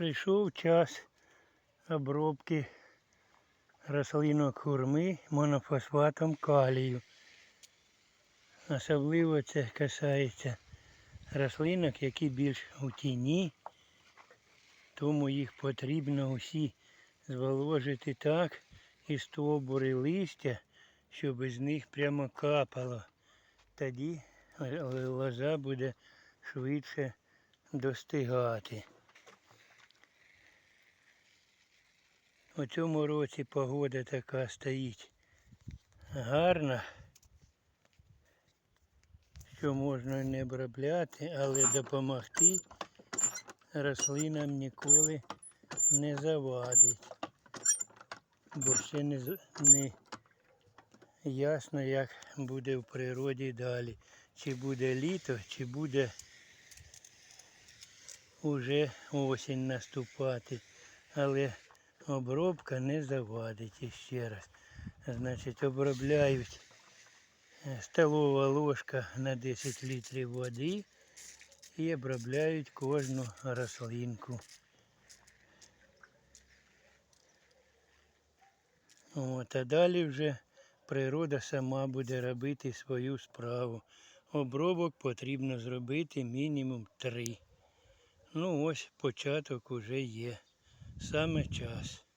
Прийшов час обробки рослинок хурми монофосфатом калію. Особливо це касається рослинок, які більш у тіні, тому їх потрібно усі зволожити так і стовбури листя, щоб із них прямо капало. Тоді лоза буде швидше достигати. У цьому році погода така стоїть гарна, що можна не обробляти, але допомогти рослинам ніколи не завадить. Бо ще не, не ясно, як буде в природі далі. Чи буде літо, чи буде уже осінь наступати. Але обробка не завадить іще раз. Значить, обробляють е, столова ложка на 10 літрів води і обробляють кожну рослинку. От, а далі вже природа сама буде робити свою справу. Обробок потрібно зробити мінімум три. Ну ось початок уже є. Саме час.